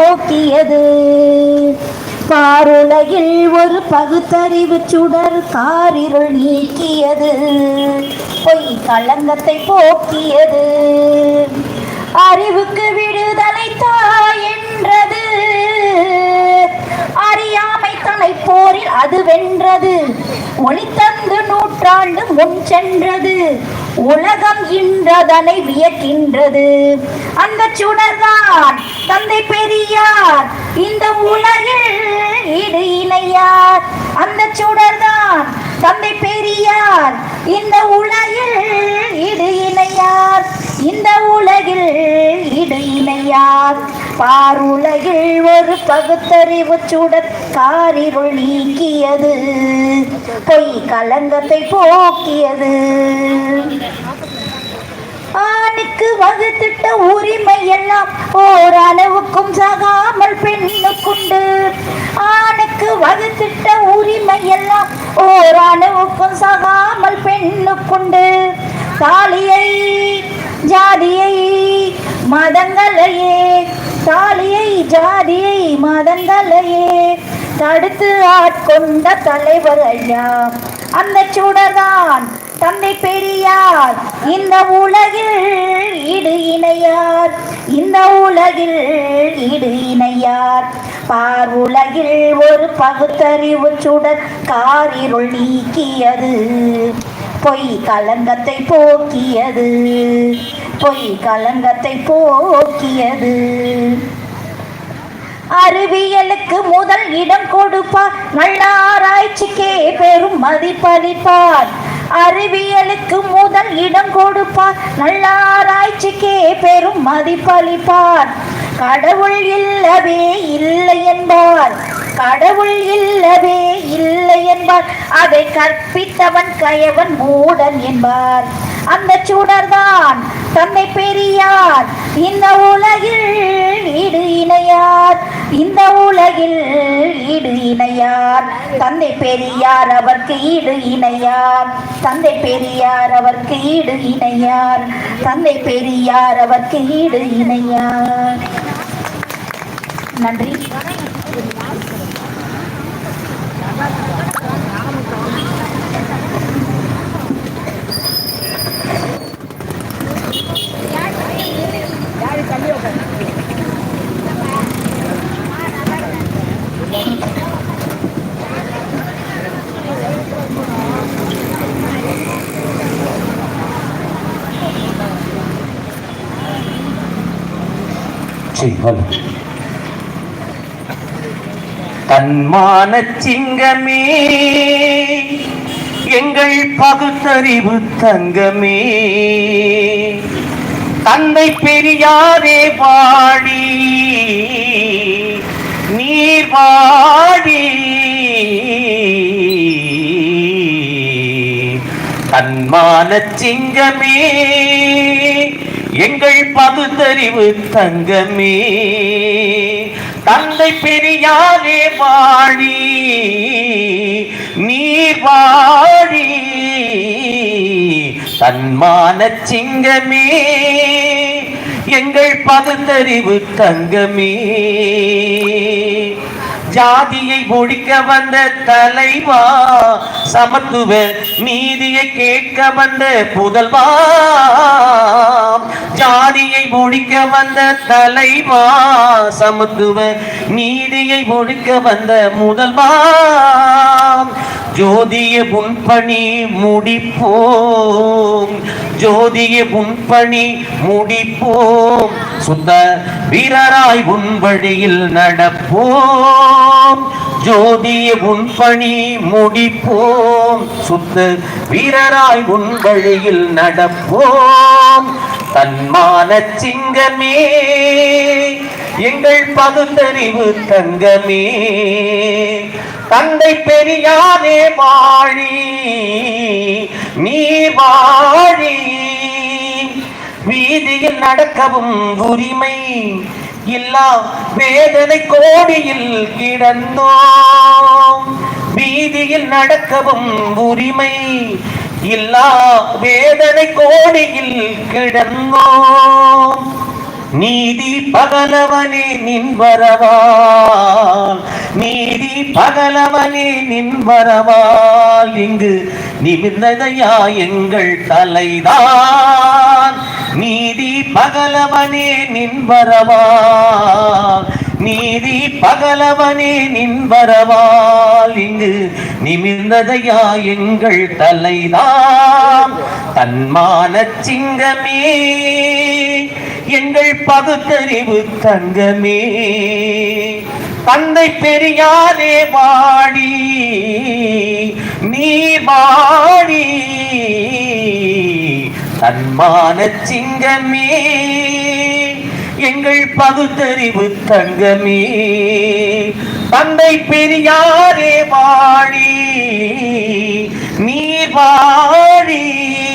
போக்கியது பாருலகில் ஒரு பகுத்தறிவு சுடர் காரிருள் நீக்கியது. பொய் களங்கத்தை போக்கியது. அறிவுக்கு விடுதலை என்றது. அறியாமை தலை போரில் அது வென்றது. ஒளி தந்து நூற்றாண்டு முன் சென்றது. உலகம் இன்றதனை வியக்கின்றது. அந்த சுடர்தான் தந்தை பெரியார் இந்த உலகில் ஈடு இணையார். அந்த பாருலகில் ஒரு பகுத்தறிவு சுடர் காரிருள் நீக்கியது. பொய் கலங்கத்தை போக்கியது. ஆணுக்கு வகுத்திட்ட உரிமை எல்லாம் ஓரளவுக்கும் சகாமல் பெண்ணுக்குண்டு ஆணுக்கு வகுத்திட்ட உரிமை எல்லாம் ஓரளவுக்கும் சகாமல் பெண்ணுக்குண்டு தாலியை ஜாதியை மதங்களையே ஜாதியை மதங்களையே தடுத்து ஆட்கொண்ட தலைவர் ஐயா. அந்த சுடர்தான் தந்தை பெரியார். இந்த உலகில் இடு இணையார். இந்த உலகில் இடு இணையார். பார் உலகில் ஒரு பகுத்தறிவு சுடர் காரிருள் நீக்கியது. பொய் கலங்கத்தை போக்கியது. பொய் கலங்கத்தை போக்கியது. அறிவியலுக்கு முதல் இடம் கொடுப்பார். நல்ல ஆராய்ச்சிக்கே பெரும் மதிப்பளிப்பார். அறிவியலுக்கு முதல் இடம் கொடுப்பார். நல்ல ஆராய்ச்சிக்கே பெரும் மதிப்பளிப்பார். கடவுள் இல்லவே இல்லை என்பார். கடவுள் இல்லவே இல்லை என்பார். அதை கற்பித்தவன் கயவன் மூடன் என்பார். அந்த சுடர்தான். தந்தை பெரியார். இந்த உலகில் ஈடு இணையார். இந்த உலகில் ஈடு இணையார். தந்தை பெரியார் அவர்க்கு ஈடு இணையார். தந்தை பெரியார் அவர்க்கு ஈடு இணையார். தந்தை பெரியார் அவர்க்கு ஈடு இணையார். நன்றி. சரி ஹலோ தன்மான சிங்கமே எங்கள் பகுத்தறிவு தங்கமே. தந்தை பெரியாரே வாடி நீர் வாடி தன்மான சிங்கமே எங்கள் பகுத்தறிவு தங்கமே. தந்தை பெரியாரே வாழி நீ வாழி தன்மான சிங்கமே. எங்கள் பகுத்தறிவு தங்கமே. ஜாதியை ஒழிக்க வந்த தலைவா சமத்துவ நீதியை கேட்க வந்த புதல்வா. ஜாதியை ஒழிக்க வந்த தலைவா சமத்துவ நீதியை ஒழிக்க வந்த முதல்வா. ஜோதிய புண்பணி முடிப்போம். ஜோதிய புண்பணி முடிப்போம். சுத்த வீரராய் உன்வழியில் நடப்போம். ஜோதிய உன் முடிப்போம். சுத்த வீரராய் உன்வழியில் நடப்போம். தன்மான சிங்கமே எங்கள் பகுத்தறிவு தங்கமே. தந்தை பெரியாரே வாழி நீ வாழி. வீதியில் நடக்கவும் உரிமை இல்லா வேதனை கோடியில் கிடந்தோம். வீதியில் நடக்கவும் உரிமை இல்லா வேதனை கோடியில் கிடந்தோம். நீதி பகலவனே நின் வரவா. நீதி பகலவனே நின் வரவால் இங்கு நிமிர்ந்ததையா எங்கள் தலைதான்? நீதி பகலவனே நின் வரவால். நீதி பகலவனே நின் வரவால் இங்கு நிமிர்ந்ததையா எங்கள் தலைதான்? தன்மான சிங்கமே எங்கள் பகுத்தறிவு தங்கமே. தந்தை பெரியாரே வாடி நீ வாடி. தன்மான சிங்கமே எங்கள் பகுத்தறிவு தங்கமே. தந்தை பெரியாரே வாடி நீ வாடி.